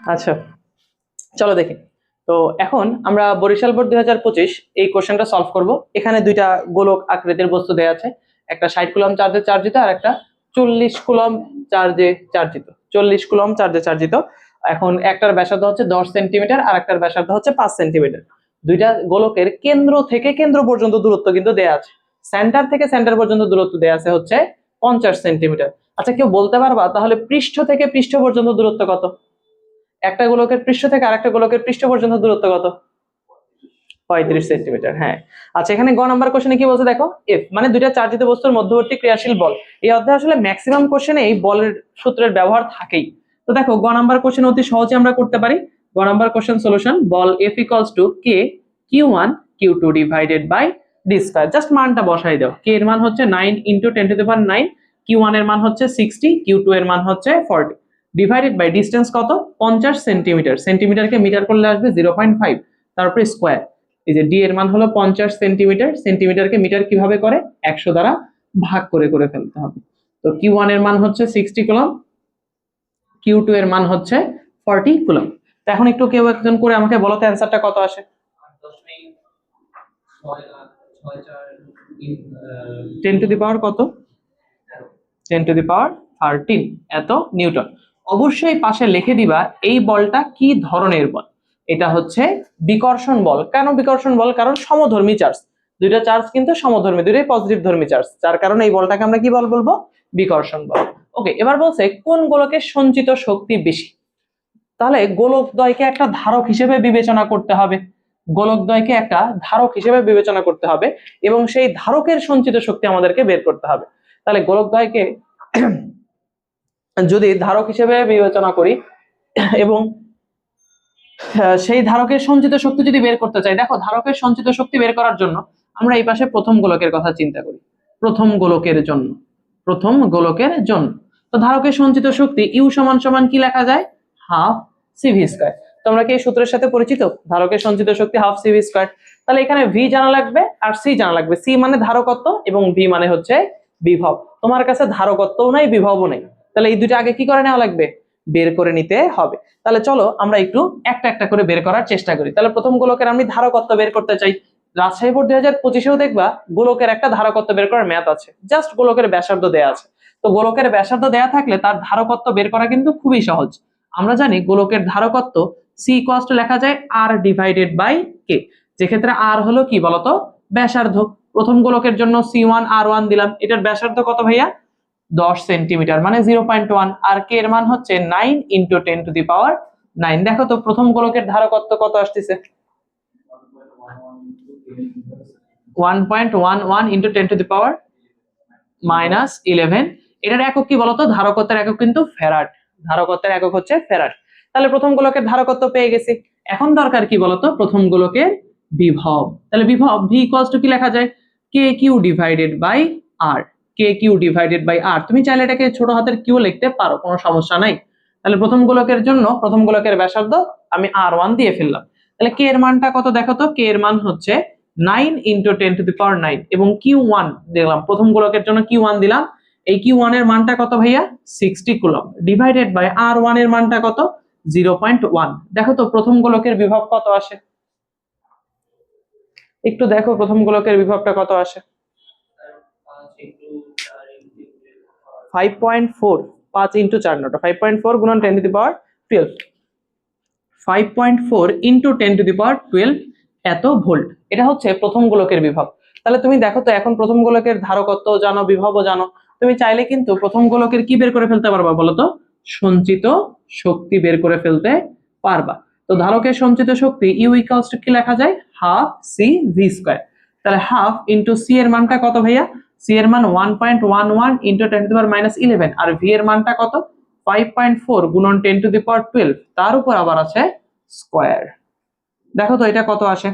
আচ্ছা চলো দেখি। তো এখন আমরা বরিশাল বোর্ড দুই হাজার পঁচিশ এই কোশ্চেনটা সলভ করব। এখানে দুইটা গোলক আকৃতির বস্তু দেওয়া আছে। একটা ষাট কুলম চার্জে চার্জিত আর একটা চল্লিশ কুলম চার্জে চার্জিত। চল্লিশ কুলম চার্জে চার্জিত। এখন একটার ব্যাসার্ধ হচ্ছে দশ সেন্টিমিটার আর একটার ব্যাসার্ধ হচ্ছে পাঁচ সেন্টিমিটার। দুইটা গোলকের কেন্দ্র থেকে কেন্দ্র পর্যন্ত দূরত্ব কিন্তু দেয়া আছে। সেন্টার থেকে সেন্টার পর্যন্ত দূরত্ব দেয়া আছে হচ্ছে পঞ্চাশ সেন্টিমিটার। আচ্ছা কেউ বলতে পারবা? তাহলে পৃষ্ঠ থেকে পৃষ্ঠ পর্যন্ত দূরত্ব কত? একটা গোলকের পৃষ্ঠ থেকে আরেকটা গোলকের পৃষ্ঠ পর্যন্ত দূরত্ব কত? পঁয়ত্রিশ সেন্টিমিটার হ্যাঁ। আচ্ছা এখানে গ নাম্বার কোশ্চেনে কি বলছে দেখো? এফ মানে দুইটা চার্জিত বস্তুর মধ্যবর্তী ক্রিয়াশীল বল। এই অধ্যায়ে আসলে ম্যাক্সিমাম কোশ্চেনে এই বলের সূত্রের ব্যবহার থাকেই। তো দেখো, গ নাম্বার কোশ্চেন অতি সহজে আমরা করতে পারি। গ number question solution ball F equals to K Q one Q two divided by D square just মানটা বসাই দাও। কে এর মান হচ্ছে nine into ten to the power nine Q ওয়ানের মান হচ্ছে সিক্সটি কিউ টু এর মান হচ্ছে ফর্টি ডিভাইডেড বাই ডিস্টেন্স কত? পঞ্চাশ সেন্টিমিটার সেন্টিমিটারকে মিটার করলে আসবে জিরো পয়েন্ট ফাইভ তারপরে স্কোয়ার এই যে ডি এর মান হলো পঞ্চাশ সেন্টিমিটার সেন্টিমিটারকে মিটার কীভাবে করে? একশো দ্বারা ভাগ করে করে ফেলতে হবে। তো কিউ ওয়ানের মান হচ্ছে সিক্সটি কুলম কিউ টু এর মান হচ্ছে ফর্টি কুলম তো এখন একটু কেউ একজন করে আমাকে বলো তো অ্যান্সারটা কত আসে? টেন টু দি পাওয়ার কত? Ten to the power thirteen এত নিউটন। অবশ্যই পাশে লিখে দিবা এই বলটা কি ধরনের বল? এটা হচ্ছে বিকর্ষণ বল। কেন বিকর্ষণ বল? কারণ সমধর্মী চার্জ। দুইটা চার্জ কিন্তু সমধর্মী, দুইটাই পজিটিভ ধর্মী চার্জ। যার কারণে এই বলটাকে আমরা কি বল বলব? বিকর্ষণ বল। ওকে এবার বলছে কোন গোলকের সঞ্চিত শক্তি বেশি? তাহলে গোলকদ্বয়কে একটা ধারক হিসেবে বিবেচনা করতে হবে। গোলকদ্বয়কে একটা ধারক হিসেবে বিবেচনা করতে হবে এবং সেই ধারকের সঞ্চিত শক্তি আমাদেরকে বের করতে হবে। তাহলে গোলকদ্বয়কে যদি ধারক হিসেবে বিবেচনা করি, এবং সেই ধারকের সঞ্চিত শক্তি যদি বের করতে চাই, দেখো ধারকের সঞ্চিত শক্তি বের করার জন্য আমরা এই পাশে প্রথম গোলকের কথা চিন্তা করি। প্রথম গোলকের জন্য, প্রথম গোলকের জন্য। তো ধারকের সঞ্চিত শক্তি ইউ সমান সমান কি লেখা যায়? Half CV square. তোমরা কি এই সূত্রের সাথে পরিচিত? ধারকের সঞ্চিত শক্তি হাফ সিভি স্কয়ার। তাহলে এখানে ভি জানা লাগবে আর সি জানা লাগবে। সি মানে ধারকত্ব এবং ভি মানে হচ্ছে বিভব। তোমার কাছে ধারকত্বও নাই, বিভবও নেই। তাহলে এই দুটো আগে কি করে নেওয়া লাগবে? বের করে নিতে হবে। তাহলে চলো আমরা একটু একটা একটা করে বের করার চেষ্টা করি। তাহলে প্রথম গোলকের আমি ধারকত্ব বের করতে চাই। রাজশাহী বোর্ড দুই হাজার পঁচিশেও দেখবা গোলকের একটা ধারকত্ব বের করার ম্যাথ আছে। জাস্ট গোলকের ব্যাসার্ধ দেয়া আছে। তো গোলকের ব্যাসার্ধ দেয়া থাকলে তার ধারকত্ব বের করা কিন্তু খুবই সহজ। আমরা জানি গোলকের ধারকত্ব সি কস্ট লেখা যায় আর ডিভাইডেড বাই কে যেক্ষেত্রে আর হলো কি বলতো? ব্যাসার্ধ। প্রথম গোলকের জন্য সি ওয়ান আর ওয়ান দিলাম। এটার ব্যাসার্ধ কত ভাইয়া? দশ সেন্টিমিটার মানে জিরো পয়েন্ট ওয়ান আর কে এর মান হচ্ছে nine into ten to the power nine দেখো তো প্রথম গোলকের ধারকত্ব কত আসতেছে? One point one one into ten to the power minus eleven এটার একক কি বলতো? ধারকত্বের একক কিন্তু ফেরাট ধারকত্বের একক হচ্ছে ফেরাট তাহলে প্রথম গোলকের ধারকত্ব পেয়ে গেছি। এখন দরকার কি বলতো? প্রথম গোলকের বিভব। তাহলে বিভব ভি ইকুয়ালস টু কি লেখা যায়? K Q divided by R K Q divided by R তুমি চাইলে এটাকে ছোট হাতের কিউ লিখতে পারো, কোনো সমস্যা নাই। তাহলে প্রথম গোলকের জন্য, প্রথম গোলকের ব্যাসার্ধ আমি আর ওয়ান দিয়ে ফেললাম। তাহলে কে এর মানটা কত দেখো তো? কে এর মান হচ্ছে nine into ten to the power nine এবং কিউ ওয়ান দিলাম প্রথম গোলকের জন্য কিউ ওয়ান দিলাম। এই কিউ ওয়ানের মানটা কত ভাইয়া? Sixty coulomb. Divided by R ওয়ানের মানটা কত? জিরো পয়েন্ট ওয়ান দেখো তো, প্রথম গোলকের বিভব কত আসে? একটু দেখো প্রথম গোলকের বিভবটা কত আসে তার পাঁচ ইন্টু চার ইন্টু ফাইভ পয়েন্ট ফোর পাঁচ ইন্টু চার নটা ফাইভ পয়েন্ট ফোর গুণন ten to the power twelve five point four into ten to the power twelve এত ভোল্ট এটা হচ্ছে প্রথম গোলকের বিভব। তাহলে তুমি দেখো তো এখন প্রথম গোলকের ধারকত্ব জানো, বিভবও জানো। তুমি চাইলে কিন্তু প্রথম গোলকের কি বের করে ফেলতে পারবা বলো তো? সঞ্চিত শক্তি বের করে ফেলতে পারবা। তো ধারকের সঞ্চিত শক্তি ইউ ইকালস কি লেখা যায়? হাফ সি ভি স্কোয়ার তাহলে হাফ ইন্টু সি এর মানটা কত ভাইয়া? সি এর মান one point one one into ten to the power minus eleven R V এর মানটা কত? ফাইভ পয়েন্ট ফোর গুণন ten to the power twelve তার উপর আবার আছে স্কোয়ার দেখো তো এটা কত আসে?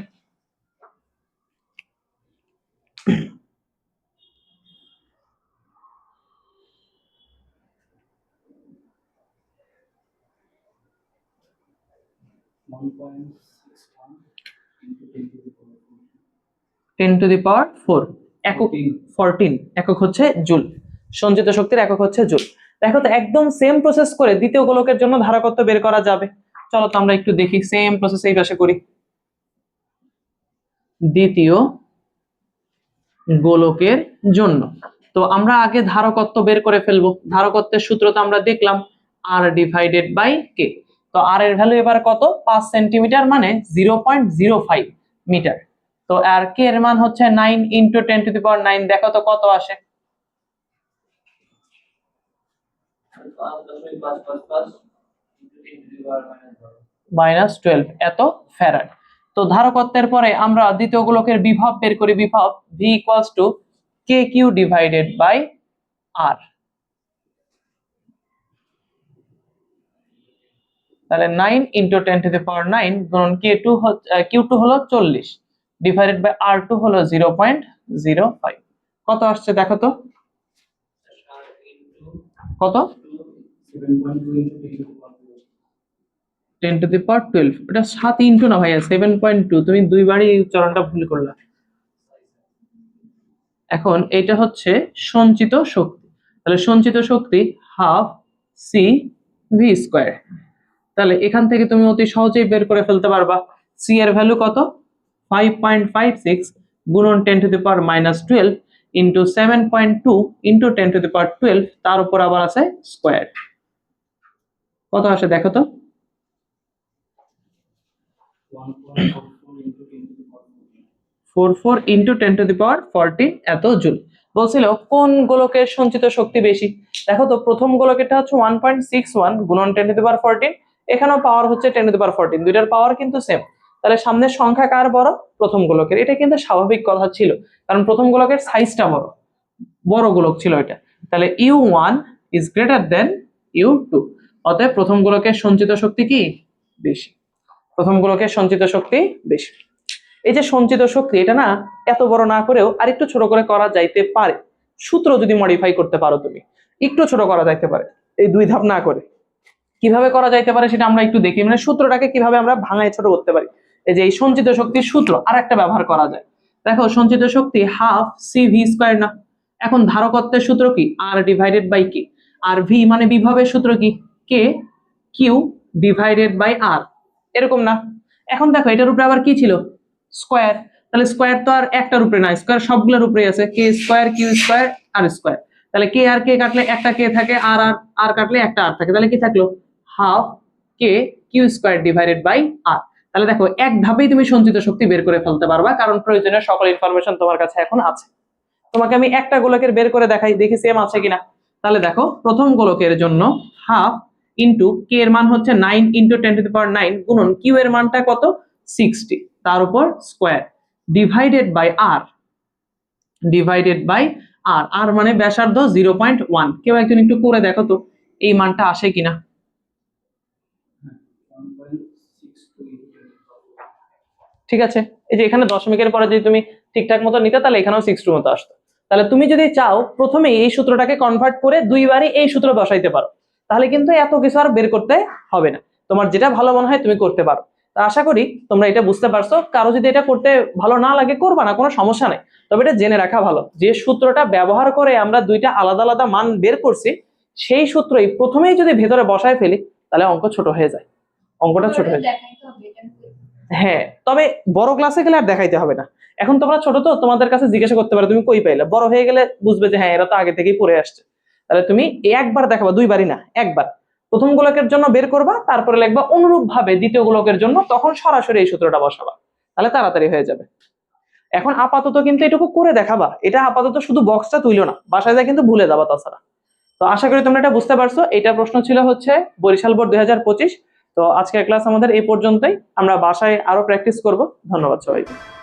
Ten to the power four একক ফোরটিন একক হচ্ছে জুল। সঞ্চিত শক্তির একক হচ্ছে জুল। দেখো তো, একদম সেম প্রসেস করে দ্বিতীয় গোলকের জন্য ধারকত্ব বের করা যাবে। চলো তো আমরা একটু দেখি সেম প্রসেস এই পাশে করি। দ্বিতীয় গোলকের জন্য। তো আমরা আগে ধারকত্ব বের করে ফেলব। ধারকত্বের সূত্র তো আমরা দেখলাম আর ডিভাইডেড বাই কে তো আর এর ভ্যালু এবার কত? পাঁচ সেন্টিমিটার মানে zero point zero five metre তো আর কে এর মান হচ্ছে nine into ten to the power nine দেখো তো কত আসে? মাইনাস টুয়েলভ এত ফ্যারাড তো ধারকত্বের পরে আমরা দ্বিতীয় গোলকের বিভব বের করি, বিভব V equals to K Q divided by R তাহলে nine into ten to the power nine গুণন কে টু কিউ টু হলো চল্লিশ। ডিভাইডেড বাই আর টু হলো জিরো পয়েন্ট জিরো ফাইভ কত আসছে দেখো তো? কত? Ten to the power twelve এটা সাত ইন্টু না ভাইয়া সেভেন পয়েন্ট টু তুমি দুইবারই এই উচ্চারণটা ভুল করলা। এখন এটা হচ্ছে সঞ্চিত শক্তি। তাহলে সঞ্চিত শক্তি হাফ সি ভি স্কোয়ার তাহলে এখান থেকে তুমি অতি সহজেই বের করে ফেলতে পারবা। সি এর ভ্যালু কত? ফাইভ পয়েন্ট ফাইভ সিক্স গুণন ten to the power minus twelve into seven point two into ten to the power twelve তার উপর আবার আছে স্কোয়ার কত আসে দেখো তো? Four four into ten to the power fourteen এত জুল। বলছিল, কোন গোলকের সঞ্চিত শক্তি বেশি? দেখো তো, প্রথম গোলকেরটা হচ্ছে ওয়ান পয়েন্ট সিক্স ওয়ান গুণন ten to the power fourteen এখানেও পাওয়ার হচ্ছে ten to the power fourteen দুইটার পাওয়ার কিন্তু সেম তাহলে সামনের সংখ্যা কার বড়? প্রথম গোলকের। এটা কিন্তু স্বাভাবিক কথা ছিল, কারণ প্রথম গোলকের সাইজটা বড়। বড় গোলক ছিল এটা। তাহলে U one is greater than U two অতএব প্রথম গোলকের সঞ্চিত শক্তি কি? বেশি। প্রথম গোলকের সঞ্চিত শক্তি বেশি। এই যে সঞ্চিত শক্তি, এটা না এত বড় না করেও আর একটু ছোট করে করা যাইতে পারে। সূত্র যদি মডিফাই করতে পারো তুমি, একটু ছোট করা যাইতে পারে, এই দুই ধাপ না করে। কীভাবে করা যাইতে পারে সেটা আমরা একটু দেখি। মানে সূত্রটাকে কীভাবে আমরা ভাঙায় ছোট করতে পারি। এই যে এই সঞ্চিত শক্তির সূত্র আর একটা ব্যবহার করা যায়। দেখো, সঞ্চিত শক্তি হাফ সি ভি স্কোয়ার না। এখন ধারকত্বের সূত্র কি? আর ডিভাইডেড বাই কি আর ভি মানে বিভবের সূত্র কি? K Q divided by R এরকম না। এখন দেখো, এটার উপরে আবার কি ছিল? স্কোয়ার তাহলে স্কোয়ার তো আর একটার উপরে না স্কোয়ার সবগুলোর উপরে আছে। K square Q square R square তাহলে কে আর কে কাটলে একটা কে থাকে আর আর আর কাটলে একটা আর থাকে। তাহলে কি থাকল? Half K Q square divided by R তাহলে দেখো এক ধাপেই তুমি সঞ্চিত শক্তি বের করে ফেলতে পারবা, কারণ প্রয়োজনীয় সকল ইনফরমেশন তোমার কাছে এখন আছে। তোমাকে আমি একটা গোলকের বের করে দেখাই, দেখি সেম আছে কিনা। তাহলে দেখো, প্রথম গোলকের জন্য হাফ ইন্টু কে এর মান হচ্ছে nine into ten to the power nine গুণন কিউ এর মানটা কত? সিক্সটি তার উপর square divided by R divided by R R মানে ব্যাসার্ধ জিরো পয়েন্ট ওয়ান কেউ একজন একটু করে দেখো তো, এই মানটা আসে কিনা one point six two into ten to the power ঠিক আছে? এই যে এখানে দশমিকের পরে যদি তুমি ঠিকঠাক মতো নিতে, তাহলে এখানেও সিক্স টু মতো আসতো। তাহলে তুমি যদি চাও প্রথমে এই সূত্রটাকে কনভার্ট করে দুইবারই এই সূত্র বসাইতে পারো। তাহলে কিন্তু এত কিছু আর বের করতে হবে না। তোমার যেটা ভালো মনে হয় তুমি করতে পারো। তা আশা করি তোমরা এটা বুঝতে পারছ। কারও যদি এটা করতে ভালো না লাগে, করবা না, কোনো সমস্যা নেই। তবে এটা জেনে রাখা ভালো। যে সূত্রটা ব্যবহার করে আমরা দুইটা আলাদা আলাদা মান বের করছি, সেই সূত্রই প্রথমেই যদি ভেতরে বসায় ফেলি, তাহলে অঙ্ক ছোট হয়ে যায়। অঙ্কটা ছোট হয়ে যায়। হ্যাঁ তবে বড় ক্লাসে গেলে আর দেখাইতে হবে না। এখন তোমরা ছোট তো, তোমাদের কাছে জিজ্ঞাসা করতে পারো, তুমি কই পাইলে? বড় হয়ে গেলে বুঝবে যে হ্যাঁ এরা তো আগে থেকেই পড়ে আসছে। তাহলে তুমি একবার দেখাবা, দুইবারই না, একবার। প্রথম গোলকের জন্য বের করবা, তারপরে লিখবা অনুরূপ ভাবে দ্বিতীয় গোলকের জন্য, তখন সরাসরি এই সূত্রটা বসাবা। তাহলে তাড়াতাড়ি হয়ে যাবে। এখন আপাতত কিন্তু এটুকু করে দেখাবা। এটা আপাতত শুধু বক্সটা তুইলো না, বাসায় যায় কিন্তু ভুলে যাবা তাছাড়া। তো আশা করি তোমরা এটা বুঝতে পারছ। এটা প্রশ্ন ছিল হচ্ছে বরিশাল বোর্ড দুই হাজার পঁচিশ তো আজকের ক্লাস আমাদের এই পর্যন্তই। আমরা বাসায় আরও প্র্যাকটিস করব। ধন্যবাদ সবাইকে।